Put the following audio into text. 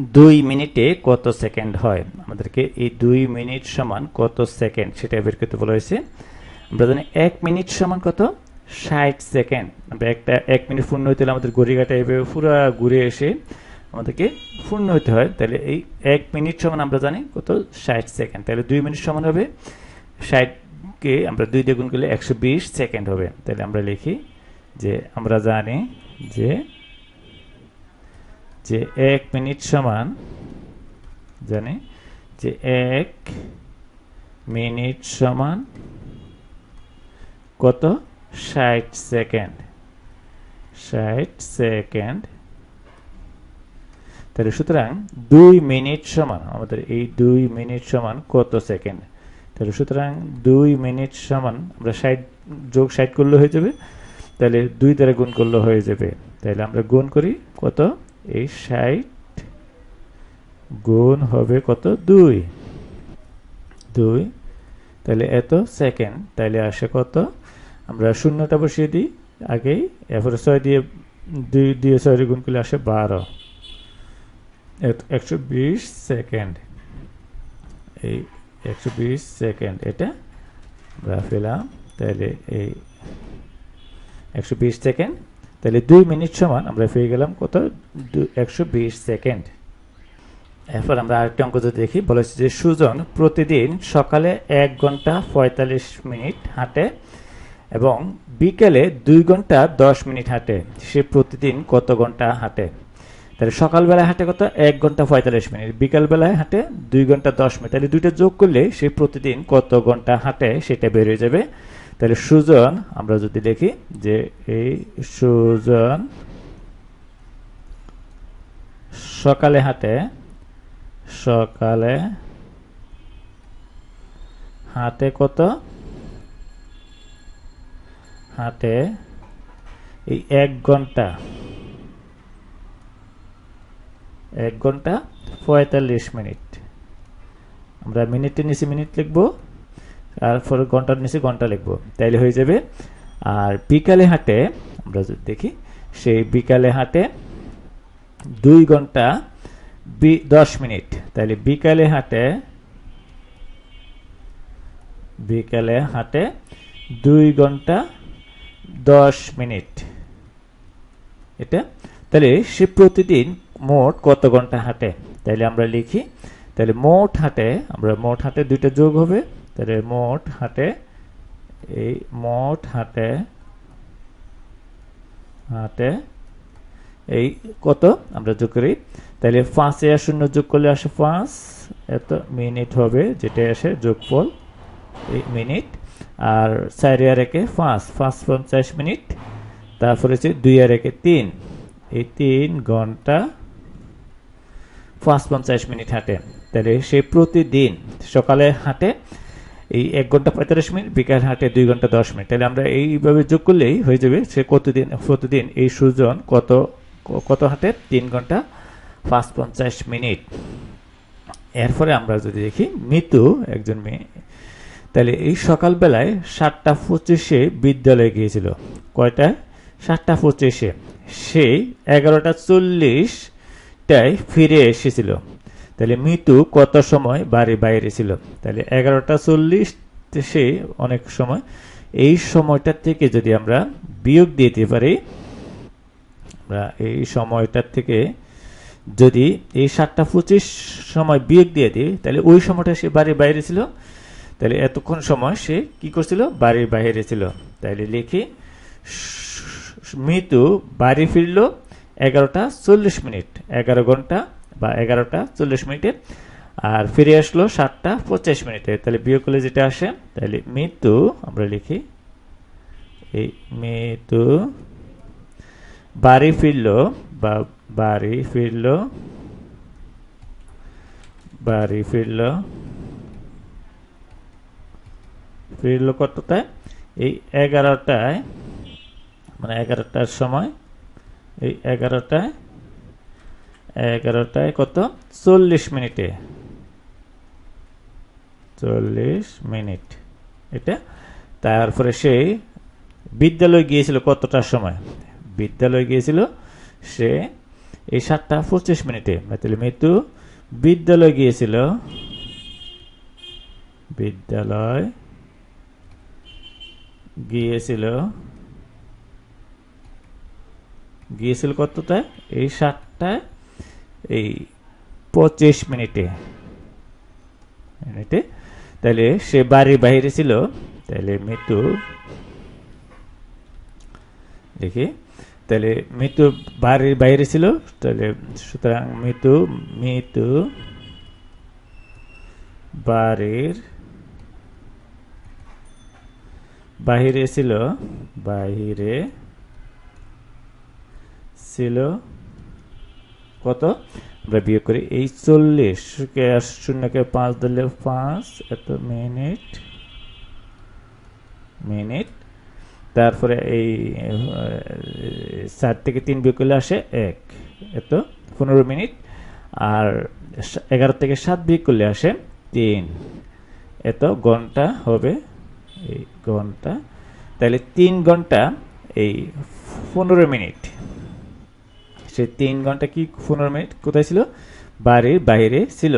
দুই মিনিটে কত সেকেন্ড হয়? আমাদেরকে এই দুই মিনিট সমান কত সেকেন্ড? সেটা বের করতে বলা হয়েছে। আমরা জানি এক মিনিট সমান কত? ষাট সেকেন্ড। আমরা একটা এক মিনিট পূর্ণ হইতে হলে আমাদের ঘড়িঘাটা এভাবে পুরো ঘুরে এসে আমাদেরকে পূর্ণ হতে হয়। তাহলে এই এক মিনিট সমান আমরা জানি কত? ষাট সেকেন্ড। তাহলে দুই মিনিট সমান হবে। ষাটকে আমরা দুই গুণ করলে একশো বিশ সেকেন্ড হবে। তাহলে আমরা লিখি যে, আমরা জানি যে যে এক মিনিট সমান, জানি, যে এক মিনিট সমান কত? ষাট সেকেন্ড। ষাট সেকেন্ড। তাহলে সুতরাং দুই মিনিট সমান, আমাদের এই দুই মিনিট সমান কত সেকেন্ড? তাহলে সুতরাং দুই মিনিট সমান, আমরা ষাট যোগ ষাট করলে হয়ে যাবে, তাহলে দুই দ্বারা গুণ করলে হয়ে যাবে। তাহলে আমরা গুণ করি কত? এই ষাট গুণ হবে কত? দুই। দুই। তাহলে এত সেকেন্ড। তাহলে আসে কত? আমরা শূন্যটা বসিয়ে দিই। আগেই এরপরে ছয় দিয়ে, দুই দিয়ে ছয় গুণ করলে আসে বারো। একশো বিশ সেকেন্ড। এই একশো বিশ সেকেন্ড, এটা আমরা পেলাম। তাহলে এই একশো বিশ সেকেন্ড। তাহলে দুই মিনিট সমান আমরা পেয়ে গেলাম কত? একশো বিশ সেকেন্ড। এরপর আমরা আরেকটি অঙ্ক যদি দেখি বলেছি যে সুজন প্রতিদিন সকালে এক ঘণ্টা পঁয়তাল্লিশ মিনিট হাঁটে এবং বিকেলে দুই ঘণ্টা দশ মিনিট হাঁটে। সে প্রতিদিন কত ঘণ্টা হাঁটে? তাহলে সকালবেলায় হাঁটে কত? এক ঘণ্টা পঁয়তাল্লিশ মিনিট। বিকালবেলায় হাঁটে দুই ঘণ্টা দশ মিনিট। তাহলে দুইটা যোগ করলে সে প্রতিদিন কত ঘণ্টা হাঁটে সেটা বেরিয়ে যাবে। তাহলে সুজন, আমরা যদি দেখি যে এই সুজন সকালে হাঁটে, সকালে হাতে কত? হাতে এই এক ঘণ্টা। এক ঘণ্টা পঁয়তাল্লিশ মিনিট। আমরা মিনিটের নিচে মিনিট লিখব। তারপরে ঘণ্টার নিচে ঘণ্টা লিখব। তাইলে হয়ে যাবে। আর বিকালে হাঁটে, আমরা যদি দেখি, সেই বিকালে হাঁটে দুই ঘণ্টা দশ মিনিট। তাহলে বিকালে হাঁটে বিকালে হাঁটে দুই ঘণ্টা দশ মিনিট। এটা? তাহলে সে প্রতিদিন মোট কত ঘণ্টা হাঁটে? তাহলে আমরা লিখি তাহলে মোট হাঁটে, আমরা মোট হাঁটে দুইটা যোগ হবে। তাহলে মোট হাতে, এই মোট হাতে হাতে, এই কত? আমরা যোগ করি। তাহলে পাঁচে আর শূন্য যোগ করলে আসে পাঁচ। এত মিনিট হবে যেটা আসে যোগফল, এই মিনিট। আর চার আর একে পাঁচ পাঁচ পঞ্চাশ মিনিট। তারপরে হচ্ছে দুই আর একে তিন। এই তিন ঘণ্টা পাঁচ পঞ্চাশ মিনিট হাঁটে। তাহলে সে প্রতিদিন সকালে হাঁটে এই এক ঘণ্টা পঁয়তাল্লিশ মিনিট, বিকাল হাঁটে দুই ঘণ্টা দশ মিনিট। তাহলে আমরা এইভাবে যোগ করলেই হয়ে যাবে সে কতদিন, প্রতিদিন এই সুজন কত কত হাঁটে? তিন ঘণ্টা পাঁচ পঞ্চাশ মিনিট। এরপরে আমরা যদি দেখি, মৃত্যু একজন মেয়ে। তাহলে এই সকালবেলায় সাতটা পঁচিশে বিদ্যালয়ে গিয়েছিল। কয়টায়? সাতটা পঁচিশে। সে এগারোটা চল্লিশটায় ফিরে এসেছিল। তাহলে মৃত্যু কত সময় বাড়ি বাইরে ছিল? তাহলে এগারোটা চল্লিশ সে অনেক সময়। এই সময়টার থেকে যদি আমরা বিয়োগ দিতে পারি, আমরা এই সময়টার থেকে যদি এই সাতটা পঁচিশ সময় বিয়োগ দিয়ে দিই, তাহলে ওই সময়টা সে বাড়ির বাইরে ছিল। তাহলে এতক্ষণ সময় সে কি করছিল? বাড়ির বাইরে ছিল। তাইলে লিখি মৃত্যু বাড়ি ফিরল এগারোটা চল্লিশ মিনিট, এগারো ঘণ্টা বা এগারোটা চল্লিশ মিনিটে আর ফিরে আসলো সাতটা পঁচিশ মিনিটে। তাহলে বিয়োগ করলে যেটা আসে। তাহলে মৃত্যু, আমরা লিখি, এই মৃত্যু বাড়ি ফিরল, বা বাড়ি ফিরল বাড়ি ফিরল ফিরল কতটায়? এই এগারোটায় মানে এগারোটার সময়, এই এগারোটায় এগারোটায় কত? চল্লিশ মিনিটে। চল্লিশ মিনিট। এটা? তারপরে সে বিদ্যালয় গিয়েছিল কতটার সময়? বিদ্যালয় গিয়েছিল সে এই সাতটা পঁচিশ মিনিটে। তাহলে মৃত্যু, বিদ্যালয় গিয়েছিল। বিদ্যালয় গিয়েছিল। গিয়েছিল কতটায়? এই সাতটায় এই পঁচিশ মিনিটে। মিনিটে। তাহলে সে বাড়ির বাইরে ছিল। তাহলে মৃত্যু দেখি। তাহলে মৃত্যু বাড়ির বাইরে ছিল। তাহলে সুতরাং মৃত্যু মৃত্যু বাড়ির বাহিরে ছিল। বাহিরে ছিল। কত? আমরা বিয়োগ করি এই চল্লিশ। কে আর শূন্যকে পাঁচ দিলে পাঁচ, এত মিনিট। মিনিট। তারপরে এই চার থেকে তিন বিয়োগ করলে আসে এক। এত পনেরো মিনিট। আর এগারো থেকে সাত বিয়োগ করলে আসে তিন। এত ঘণ্টা হবে এই ঘণ্টা। তাহলে তিন ঘণ্টা এই পনেরো মিনিট। সে তিন ঘণ্টা কি পনেরো মিনিট কোথায় ছিল? বাড়ির বাইরে ছিল।